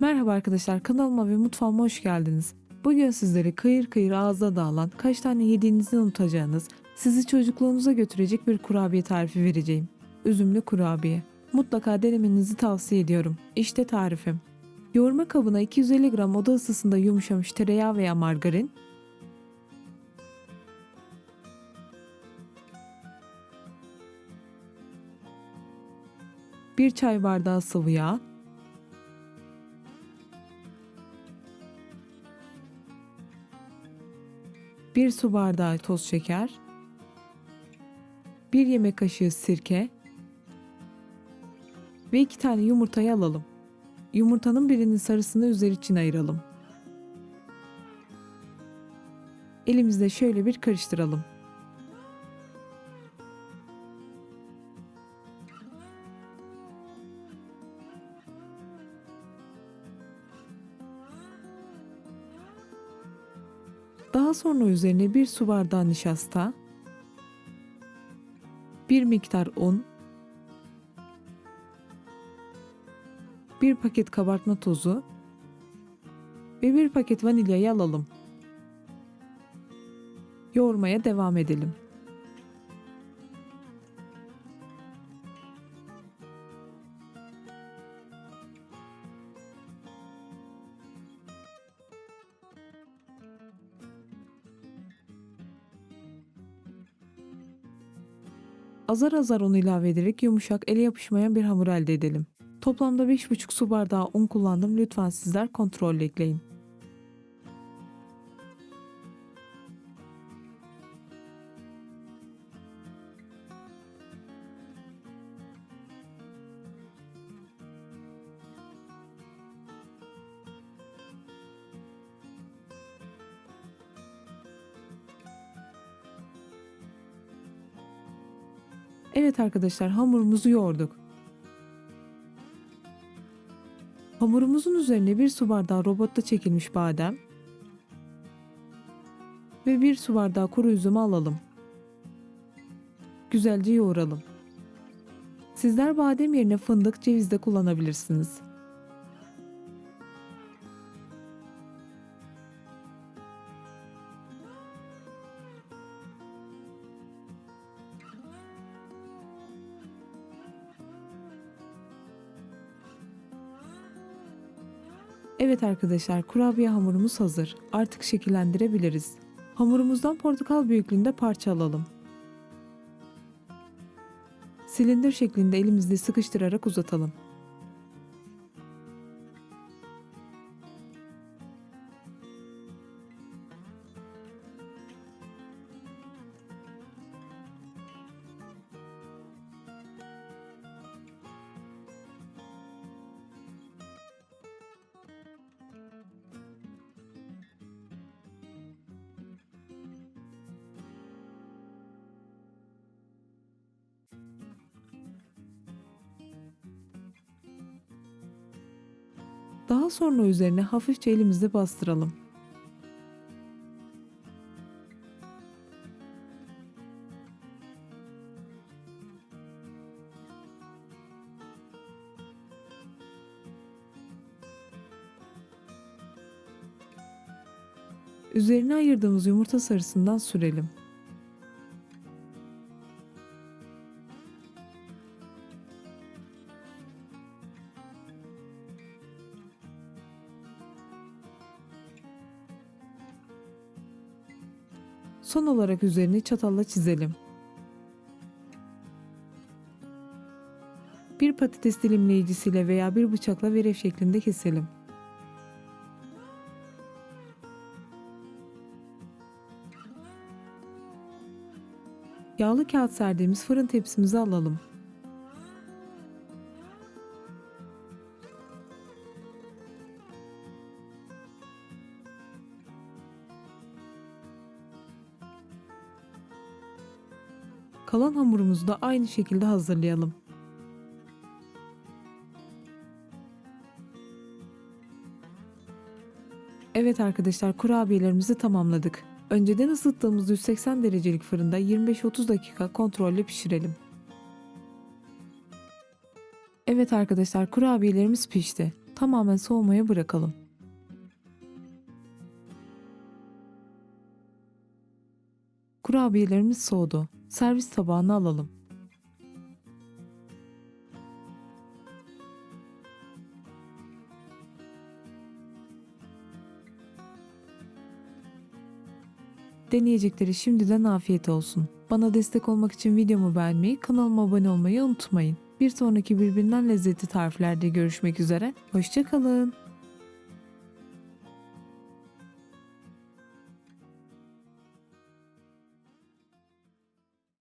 Merhaba arkadaşlar kanalıma ve mutfağıma hoş geldiniz. Bugün sizlere kıyır kıyır ağızda dağılan kaç tane yediğinizi unutacağınız, sizi çocukluğunuza götürecek bir kurabiye tarifi vereceğim. Üzümlü kurabiye. Mutlaka denemenizi tavsiye ediyorum. İşte tarifim. Yoğurma kabına 250 gram oda ısısında yumuşamış tereyağı veya margarin, bir çay bardağı sıvı yağ, bir su bardağı toz şeker, bir yemek kaşığı sirke ve iki tane yumurtayı alalım. Yumurtanın birinin sarısını üzeri için ayıralım. Elimizde şöyle bir karıştıralım. Daha sonra üzerine bir su bardağı nişasta, bir miktar un, bir paket kabartma tozu ve bir paket vanilyayı alalım. Yoğurmaya devam edelim. Azar azar un ilave ederek yumuşak, ele yapışmayan bir hamur elde edelim. Toplamda 5,5 su bardağı un kullandım. Lütfen sizler kontrollü ekleyin. Evet arkadaşlar hamurumuzu yoğurduk. Hamurumuzun üzerine bir su bardağı robotta çekilmiş badem ve bir su bardağı kuru üzümü alalım. Güzelce yoğuralım. Sizler badem yerine fındık, ceviz de kullanabilirsiniz. Evet arkadaşlar kurabiye hamurumuz hazır. Artık şekillendirebiliriz. Hamurumuzdan portakal büyüklüğünde parça alalım. Silindir şeklinde elimizde sıkıştırarak uzatalım. Daha sonra üzerine hafifçe elimizle bastıralım. Üzerine ayırdığımız yumurta sarısından sürelim. Son olarak üzerini çatalla çizelim. Bir patates dilimleyicisiyle veya bir bıçakla verev şeklinde keselim. Yağlı kağıt serdiğimiz fırın tepsimizi alalım. Kalan hamurumuzu da aynı şekilde hazırlayalım. Evet arkadaşlar kurabiyelerimizi tamamladık. Önceden ısıttığımız 180 derecelik fırında 25-30 dakika kontrollü pişirelim. Evet arkadaşlar kurabiyelerimiz pişti. Tamamen soğumaya bırakalım. Kurabiyelerimiz soğudu. Servis tabağına alalım. Deneyecekleri şimdiden afiyet olsun. Bana destek olmak için videomu beğenmeyi, kanalıma abone olmayı unutmayın. Bir sonraki birbirinden lezzetli tariflerde görüşmek üzere. Hoşçakalın.